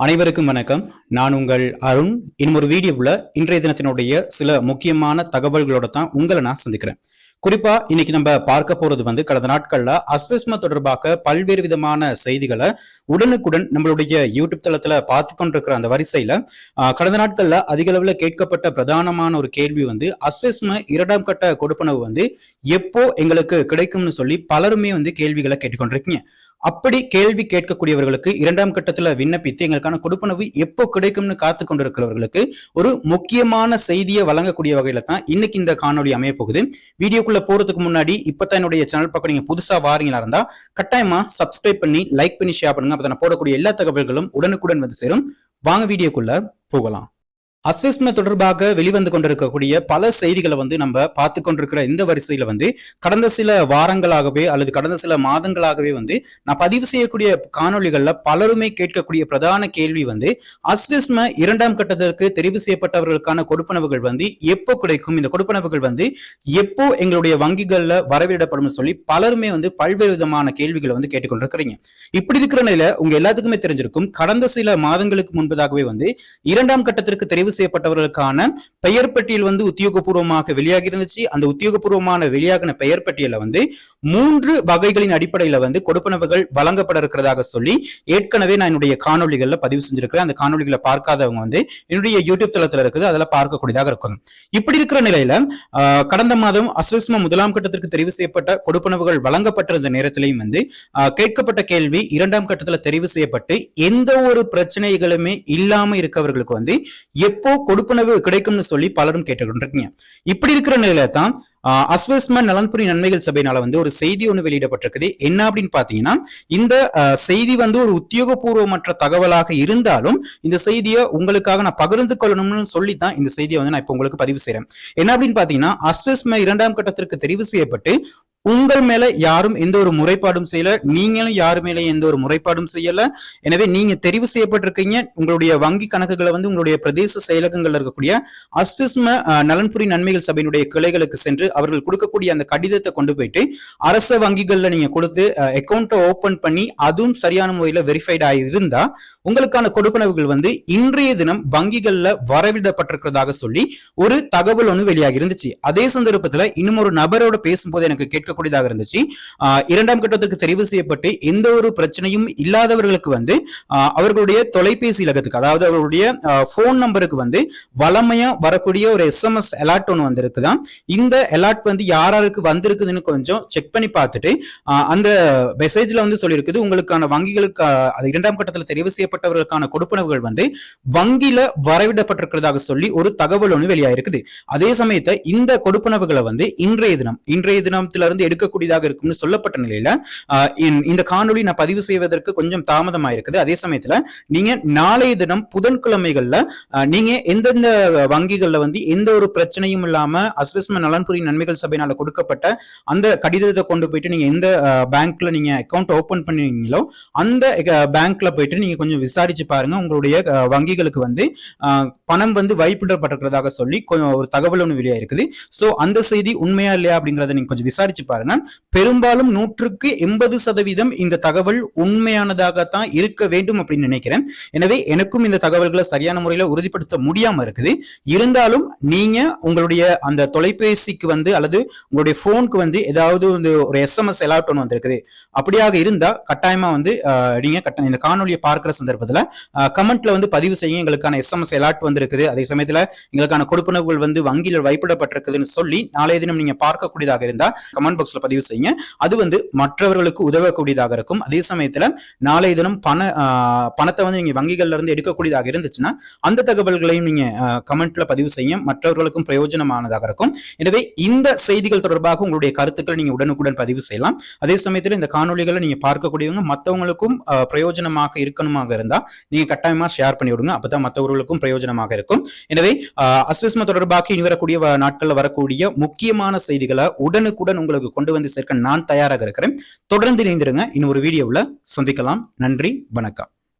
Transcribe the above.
அனைவருக்கும் வணக்கம். நான் உங்கள் அருண். இன்னும் ஒரு வீடியோவில் இன்றைய தினத்தினுடைய சில முக்கியமான தகவல்களோட தான் உங்களை நான் சந்திக்கிறேன். குறிப்பா இன்னைக்கு நம்ம பார்க்க போறது வந்து கடந்த நாட்கள்ல அஸ்வஸ்ம தொடர்பாக பல்வேறு விதமான செய்திகளை உடனுக்குடன் நம்மளுடைய யூடியூப் தளத்துல பார்த்து கொண்டிருக்கிற அந்த வரிசையில ஆஹ், கடந்த நாட்கள்ல அதிக அளவுல கேட்கப்பட்ட பிரதானமான ஒரு கேள்வி வந்து அஸ்வஸ்ம இரண்டாம் கட்ட கொடுப்பனவு வந்து எப்போ எங்களுக்கு கிடைக்கும்னு சொல்லி பலருமே வந்து கேள்விகளை கேட்டுக்கொண்டிருக்கீங்க. அப்படி கேள்வி கேட்கக்கூடியவர்களுக்கு இரண்டாம் கட்டத்துல விண்ணப்பித்து எங்களுக்கான கொடுப்பனவு எப்போ கிடைக்கும்னு காத்து கொண்டிருக்கிறவர்களுக்கு ஒரு முக்கியமான செய்தியை வழங்கக்கூடிய வகையில தான் இன்னைக்கு இந்த காணொளி அமைய போகுது. வீடியோக்குள்ள போறதுக்கு முன்னாடி இப்பதான் என்னுடைய சேனல் பக்கம் நீங்க புதுசா வாரீங்களா இருந்தா கட்டாயமா சப்ஸ்கிரைப் பண்ணி லைக் பண்ணி ஷேர் பண்ணுங்க. அப்ப நான் போடக்கூடிய எல்லா தகவல்களும் உடனுக்குடன் வந்து சேரும். வாங்க வீடியோக்குள்ள போகலாம். அஸ்வஸ்ம தொடர்பாக வெளிவந்து கொண்டிருக்கக்கூடிய பல செய்திகளை வந்து நம்ம பார்த்து கொண்டிருக்கிற இந்த வரிசையில வந்து கடந்த சில வாரங்களாகவே அல்லது கடந்த சில மாதங்களாகவே வந்து நான் பதிவு செய்யக்கூடிய காணொலிகள்ல பலருமே கேட்கக்கூடிய பிரதான கேள்வி வந்து அஸ்வஸ்ம இரண்டாம் கட்டத்திற்கு தெரிவு செய்யப்பட்டவர்களுக்கான கொடுப்பனவுகள் வந்து எப்போ கிடைக்கும்? இந்த கொடுப்பனவுகள் வந்து எப்போ எங்களுடைய வங்கிகள்ல வரவிடப்படும் சொல்லி பலருமே வந்து பல்வேறு விதமான கேள்விகளை வந்து கேட்டுக்கொண்டிருக்கிறீங்க இப்படி இருக்கிற நிலையில உங்க எல்லாத்துக்குமே தெரிஞ்சிருக்கும் கடந்த சில மாதங்களுக்கு முன்பதாகவே வந்து இரண்டாம் கட்டத்திற்கு தெரிவு செய்யப்பட்டவர்களுக்கான பெயர் பட்டியல் வந்து உத்தியோகபூர்வமாக வெளியாகி இருந்துச்சு. அந்த உத்தியோகபூர்வமான வெளியாகின பெயர் பட்டியல வந்து மூன்று வகைகளின் அடிப்படையில வந்து கொடுப்பனவுகள் வழங்கப்பட இருக்கிறதாக சொல்லி ஏற்கனவே நான் என்னுடைய காணொளிகள்ல பதிவு செஞ்சிருக்கிறேன். அந்த காணொளிகளை பார்க்காதவங்க வந்து என்னுடைய யூடியூப் தளத்துல இருக்குது. அதில் பார்க்கக்கூடியதாக இருக்கும். இப்படி இருக்கிற நிலையில ஆஹ், கடந்த மாதம் அஸ்வஸ்ம முதலாம் கட்டத்திற்கு தெரிவு செய்யப்பட்ட கொடுப்பனவுகள் வழங்கப்பட்டிருந்த நேரத்திலையும் வந்து கேட்கப்பட்ட கேள்வி இரண்டாம் கட்டத்துல தெரிவு செய்யப்பட்டு எந்த ஒரு பிரச்சனைகளுமே இல்லாம இருக்கவர்களுக்கு வந்து எப்போ கொடுப்பனவு கிடைக்கும்னு சொல்லி பலரும் கேட்டுக்கொண்டிருக்கீங்க. இப்படி இருக்கிற நிலையில தான் ஆஹ், அஸ்வஸ்ம நலன்புரி நன்மைகள் சபையினால வந்து ஒரு செய்தி ஒன்று வெளியிடப்பட்டிருக்குது. என்ன அப்படின்னு பாத்தீங்கன்னா இந்த செய்தி வந்து ஒரு உத்தியோகபூர்வமற்ற தகவலாக இருந்தாலும் இந்த செய்தியை உங்களுக்காக நான் பகிர்ந்து கொள்ளணும்னு சொல்லி தான் இந்த செய்தியை வந்து நான் இப்போ உங்களுக்கு பதிவு செய்யறேன் என்ன அப்படின்னு பாத்தீங்கன்னா அஸ்வஸ்ம இரண்டாம் கட்டத்திற்கு தெரிவு செய்யப்பட்டு உங்கள் மேல யாரும் எந்த ஒரு முறைப்பாடும் செய்யல. நீங்களும் யாரு மேல எந்த ஒரு முறைப்பாடும் செய்யல. எனவே நீங்க தெரிவு செய்யப்பட்டிருக்கீங்க. உங்களுடைய வங்கி கணக்குகளை வந்து உங்களுடைய பிரதேச செயலகங்கள்ல இருக்கக்கூடிய அஸ்விஸ்ம நலன்புரி நன்மைகள் சபையினுடைய கிளைகளுக்கு சென்று அவர்கள் கொடுக்கக்கூடிய அந்த கடிதத்தை கொண்டு போயிட்டு அரச வங்கிகள்ல நீங்க கொடுத்து அக்கௌண்ட்டை ஓபன் பண்ணி அதுவும் சரியான முறையில வெரிஃபைட் ஆயிருந்தா உங்களுக்கான கொடுப்பனவுகள் வந்து இன்றைய தினம் வங்கிகள்ல வரவிடப்பட்டிருக்கிறதாக சொல்லி ஒரு தகவல் ஒன்று வெளியாகி இருந்துச்சு. அதே சந்தர்ப்பத்துல இன்னும் ஒரு நபரோட பேசும்போது எனக்கு கேட்கக்கூடியதாக இருந்துச்சு. இரண்டாம் கட்டத்திற்கு தெரிவு செய்யப்பட்டு எந்த ஒரு பிரச்சனையும் இல்லாதவர்களுக்கு வந்து அவர்களுடைய தொலைபேசி இலக்கத்துக்கு அதாவது அவர்களுடைய போன் நம்பருக்கு வந்து வளமையா வரக்கூடிய ஒரு எஸ்எம்எஸ் அலர்ட் ஒன்று வந்திருக்குதான். இந்த அலர்ட் வந்து யாராருக்கு வந்திருக்குதுன்னு கொஞ்சம் செக் பண்ணி பார்த்துட்டு அந்த மெசேஜ்ல வந்து சொல்லியிருக்குது. உங்களுக்கான வங்கிகளுக்கு அது இரண்டாம் கட்டத்தில் தெரிவு செய்யப்பட்டவர்களுக்கான கொடுப்பனவுகள் வந்து வங்கியில வரவிடப்பட்டிருக்கிறதாக சொல்லி ஒரு தகவல் ஒன்று வெளியாயிருக்குது அதே சமயத்தை இந்த கொடுப்பனவுகளை வந்து இன்றைய தினம் இன்றைய தினத்துல வந்து எடுக்கக்கூடியதாக இருக்கும்னு சொல்லப்பட்ட நிலையில இந்த- காணொலி நான் பதிவு செய்வதற்கு கொஞ்சம் தாமதமாயிருக்குது அதே சமயத்துல நீங்க நாளைய தினம் புதன்கிழமைகள்ல நீங்க எந்தெந்த வங்கிகள்ல வந்து எந்த ஒரு பிரச்சனையும் இல்லாம அஸ்வஸ்ம நலன்புரி நன்மைகள் சபையினால கொடுக்கப்பட்ட அந்த கடிதத்தை கொண்டு போயிட்டு நீங்க எந்த பேங்க்ல நீங்க அக்கௌண்ட் ஓபன் பண்ணீங்களோ அந்த பேங்க்ல போயிட்டு நீங்க கொஞ்சம் விசாரிச்சு பாருங்க. உங்களுடைய வங்கிகளுக்கு வந்து ஆஹ், பணம் வந்து வைப்பிடப்பட்டிருக்கிறதாக சொல்லி கொஞ்சம் ஒரு தகவல் ஒன்று வெளியா இருக்குது ஸோ அந்த செய்தி உண்மையா இல்லையா அப்படிங்கறத நீங்க கொஞ்சம் விசாரிச்சு பாருங்க பெரும்பாலும் நூற்றுக்கு எண்பது சதவீதம் இந்த தகவல் உண்மையானதாகத்தான் இருக்க வேண்டும் அப்படின்னு நினைக்கிறேன். எனவே எனக்கும் இந்த தகவல்களை சரியான முறையில உறுதிப்படுத்த முடியாம இருக்குது. இருந்தாலும் நீங்க உங்களுடைய அந்த தொலைபேசிக்கு வந்து அல்லது உங்களுடைய போனுக்கு வந்து ஏதாவது வந்து ஒரு எஸ்எம்எஸ் அலர்ட் ஒன்று வந்திருக்குது. அப்படியாக இருந்தா கட்டாயமா வந்து நீங்க கட்ட இந்த காணொலியை பார்க்கிற சந்தர்ப்பத்துல கமெண்ட்ல வந்து பதிவு செய்ய எங்களுக்கான எஸ்எம்எஸ் அலர்ட் வந்திருக்குது. அதே சமயத்துல எங்களுக்கான கொடுப்பனவுகள் வந்து வங்கியில் வைப்பிடப்பட்டிருக்குதுன்னு சொல்லி நாளைய தினம் நீங்க பார்க்கக்கூடியதாக இருந்தா கமெண்ட் பாக்ஸ்ல பதிவு செய்யுங்க. அது வந்து மற்றவர்களுக்கு உதவக்கூடியதாக இருக்கும். அதே சமயத்துல நாளைய தினம் பண பணத்தை வந்து நீங்க வங்கிகள்ல இருந்து எடுக்கக்கூடியதாக இருந்துச்சுன்னா அந்த தகவல்களையும் நீங்க கமெண்ட்ல பதிவு செய்ய மற்றவர்களுக்கும் பிரயோஜனமானதாக இருக்கும். எனவே இந்த செய்திகள் தொடர்பாக உங்களுடைய கருத்துக்களை நீங்க உடனுக்குடன் பதிவு செய்யலாம். அதே சமயத்துல இந்த காணொளிகளை நீங்க பார்க்கக்கூடியவங்க மற்றவங்களுக்கும் பிரயோஜனமாக இருக்கணுமாக இருந்தா நீங்க கட்டாயமா ஷேர் பண்ணி விடுங்க. அப்பதான் மற்றவர்களுக்கும் பிரயோஜனமாக இருக்கும். எனவே அஸ்விஸ்ம தொடர்பாக இனி வரக்கூடிய நாட்கள்ல வரக்கூடிய முக்கியமான செய்திகளை உடனுக்குடன் உங்களுக்கு உங்களுக்கு கொண்டு வந்து சேர்க்க நான் தயாராக இருக்கிறேன். தொடர்ந்து இணைந்திருங்க. இன்னும் ஒரு வீடியோவில் சந்திக்கலாம். நன்றி. வணக்கம்.